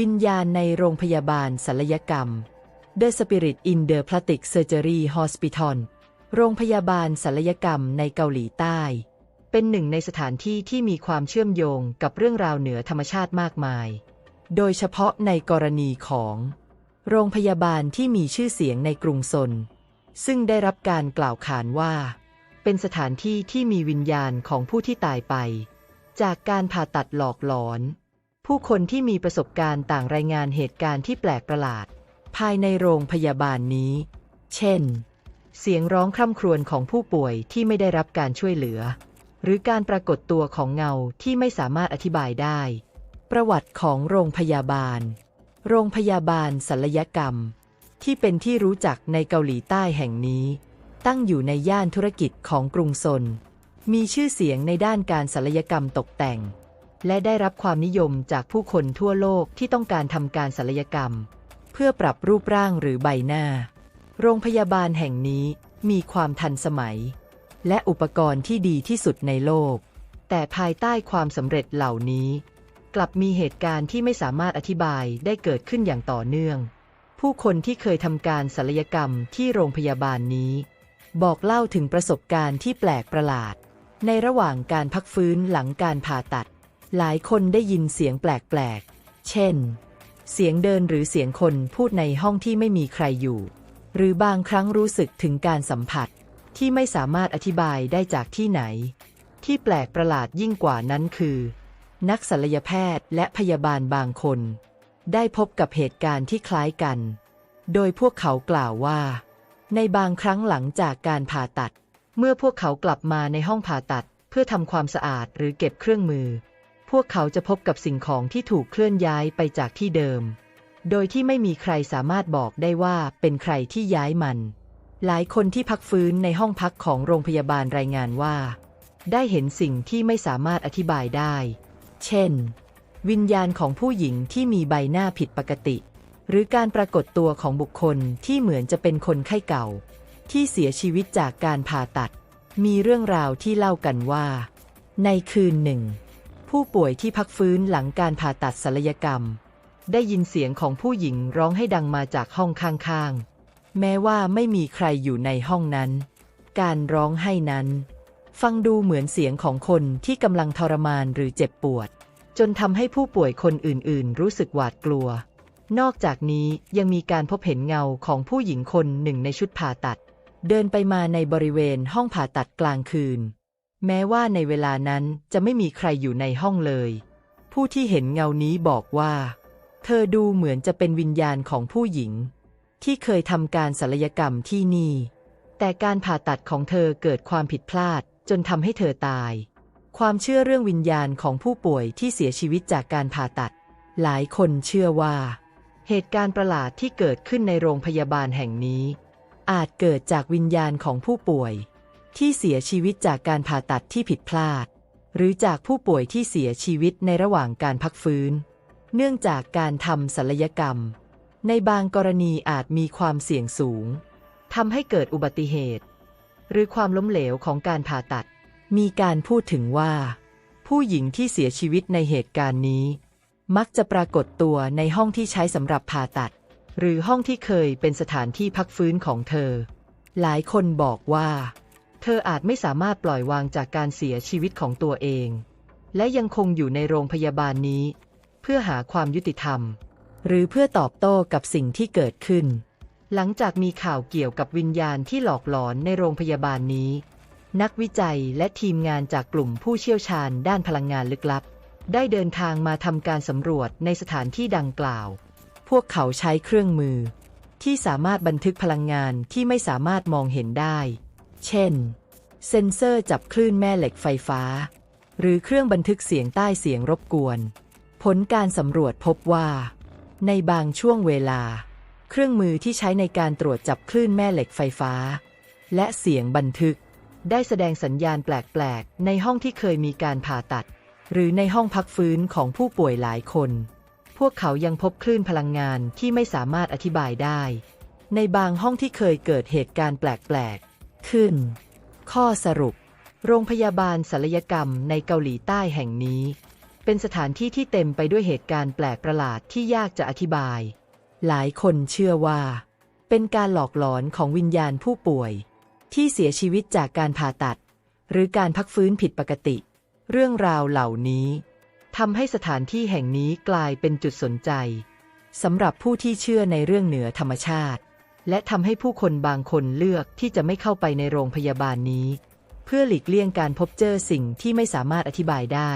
วิญญาณในโรงพยาบาลศัลยกรรม The Spirit in the Plastic Surgery Hospital โรงพยาบาลศัลยกรรมในเกาหลีใต้ เป็นหนึ่งในสถานที่ที่มีความเชื่อมโยงกับเรื่องราวเหนือธรรมชาติมากมาย โดยเฉพาะในกรณีของ โรงพยาบาลที่มีชื่อเสียงในกรุงซน ซึ่งได้รับการกล่าวขานว่า เป็นสถานที่ที่มีวิญญาณของผู้ที่ตายไป จากการผ่าตัดหลอกหลอน ผู้คนที่มีประสบการณ์ต่างรายงานเหตุการณ์ที่แปลกประหลาด ภายในโรงพยาบาลนี้ เช่น เสียงร้องคร่ำครวญของผู้ป่วยที่ไม่ได้รับการช่วยเหลือ หรือการปรากฏตัวของเงาที่ไม่สามารถอธิบายได้ ประวัติของโรงพยาบาล โรงพยาบาลศัลยกรรม ที่เป็นที่รู้จักในเกาหลีใต้แห่งนี้ ตั้งอยู่ในย่านธุรกิจของกรุงซนมีชื่อเสียงในด้านการศัลยกรรมตกแต่ง และได้รับความนิยมจากผู้คนทั่วโลกที่ต้องการทำการศัลยกรรม เพื่อปรับรูปร่างหรือใบหน้า โรงพยาบาลแห่งนี้มีความทันสมัย และอุปกรณ์ที่ดีที่สุดในโลก แต่ภายใต้ความสำเร็จเหล่านี้ กลับมีเหตุการณ์ที่ไม่สามารถอธิบายได้เกิดขึ้นอย่างต่อเนื่อง ผู้คนที่เคยทำการศัลยกรรมที่โรงพยาบาลนี้ บอกเล่าถึงประสบการณ์ที่แปลกประหลาด ในระหว่างการพักฟื้นหลังการผ่าตัด หลายคนได้ยินเสียงแปลกๆ เช่น เสียงเดินหรือเสียงคนพูดในห้องที่ไม่มีใครอยู่ หรือบางครั้งรู้สึกถึงการสัมผัสที่ไม่สามารถอธิบายได้จากที่ไหน ที่แปลกประหลาดยิ่งกว่านั้นคือ นักศัลยแพทย์และพยาบาลบางคน ได้พบกับเหตุการณ์ที่คล้ายกัน โดยพวกเขากล่าวว่า ในบางครั้งหลังจากการผ่าตัด เมื่อพวกเขากลับมาในห้องผ่าตัด เพื่อทำความสะอาดหรือเก็บเครื่องมือ พวกเขาจะพบกับสิ่งของที่ถูกเคลื่อนย้ายไปจากที่เดิม โดยที่ไม่มีใครสามารถบอกได้ว่าเป็นใครที่ย้ายมัน หลายคนที่พักฟื้นในห้องพักของโรงพยาบาลรายงานว่า ได้เห็นสิ่งที่ไม่สามารถอธิบายได้ เช่น วิญญาณของผู้หญิงที่มีใบหน้าผิดปกติ หรือการปรากฏตัวของบุคคลที่เหมือนจะเป็นคนไข้เก่า ที่เสียชีวิตจากการผ่าตัด มีเรื่องราวที่เล่ากันว่า ในคืนหนึ่ง ผู้ป่วยที่พักฟื้นหลังการผ่าตัดศัลยกรรม ได้ยินเสียงของผู้หญิงร้องให้ดังมาจากห้องข้างๆ แม้ว่าไม่มีใครอยู่ในห้องนั้น การร้องไห้นั้น ฟังดูเหมือนเสียงของคนที่กำลังทรมานหรือเจ็บปวด จนทำให้ผู้ป่วยคนอื่นๆ รู้สึกหวาดกลัว นอกจากนี้ยังมีการพบเห็นเงาของผู้หญิงคนหนึ่งในชุดผ่าตัด เดินไปมาในบริเวณห้องผ่าตัดกลางคืน แม้ว่าในเวลานั้นจะไม่มีใครอยู่ในห้องเลย ผู้ที่เห็นเงานี้บอกว่า เธอดูเหมือนจะเป็นวิญญาณของผู้หญิง ที่เคยทำการศัลยกรรมที่นี่ แต่การผ่าตัดของเธอเกิดความผิดพลาดจนทำให้เธอตาย ความเชื่อเรื่องวิญญาณของผู้ป่วยที่เสียชีวิตจากการผ่าตัด หลายคนเชื่อว่า เหตุการณ์ประหลาดที่เกิดขึ้นในโรงพยาบาลแห่งนี้ อาจเกิดจากวิญญาณของผู้ป่วย ที่เสียชีวิตจากการผ่าตัดที่ผิดพลาด หรือจากผู้ป่วยที่เสียชีวิตในระหว่างการพักฟื้น เนื่องจากการทำศัลยกรรม ในบางกรณีอาจมีความเสี่ยงสูงทำให้เกิดอุบัติเหตุ หรือความล้มเหลวของการผ่าตัด มีการพูดถึงว่า ผู้หญิงที่เสียชีวิตในเหตุการณ์นี้ มักจะปรากฏตัวในห้องที่ใช้สำหรับผ่าตัด หรือห้องที่เคยเป็นสถานที่พักฟื้นของเธอ หลายคนบอกว่า เธออาจไม่สามารถปล่อยวางจากการเสียชีวิตของตัวเอง และยังคงอยู่ในโรงพยาบาลนี้ เพื่อหาความยุติธรรม หรือเพื่อตอบโต้กับสิ่งที่เกิดขึ้น หลังจากมีข่าวเกี่ยวกับวิญญาณที่หลอกหลอนในโรงพยาบาลนี้ นักวิจัยและทีมงานจากกลุ่มผู้เชี่ยวชาญด้านพลังงานลึกลับ ได้เดินทางมาทำการสำรวจในสถานที่ดังกล่าว พวกเขาใช้เครื่องมือ ที่สามารถบันทึกพลังงานที่ไม่สามารถมองเห็นได้ เช่น เซ็นเซอร์จับคลื่นแม่เหล็กไฟฟ้า หรือเครื่องบันทึกเสียงใต้เสียงรบกวน ผลการสำรวจพบว่า ในบางช่วงเวลา เครื่องมือที่ใช้ในการตรวจจับคลื่นแม่เหล็กไฟฟ้า และเสียงบันทึก ได้แสดงสัญญาณแปลกๆ ในห้องที่เคยมีการผ่าตัด หรือในห้องพักฟื้นของผู้ป่วยหลายคน พวกเขายังพบคลื่นพลังงานที่ไม่สามารถอธิบายได้ ในบางห้องที่เคยเกิดเหตุการณ์แปลกๆ ขึ้น ข้อสรุป โรงพยาบาลศัลยกรรมในเกาหลีใต้แห่งนี้ เป็นสถานที่ที่เต็มไปด้วยเหตุการณ์แปลกประหลาดที่ยากจะอธิบาย หลายคนเชื่อว่า เป็นการหลอกหลอนของวิญญาณผู้ป่วย ที่เสียชีวิตจากการผ่าตัด หรือการพักฟื้นผิดปกติ เรื่องราวเหล่านี้ทำให้สถานที่แห่งนี้กลายเป็นจุดสนใจสำหรับผู้ที่เชื่อในเรื่องเหนือธรรมชาติ และทำให้ผู้คนบางคนเลือกที่จะไม่เข้าไปในโรงพยาบาลนี้ เพื่อหลีกเลี่ยงการพบเจอสิ่งที่ไม่สามารถอธิบายได้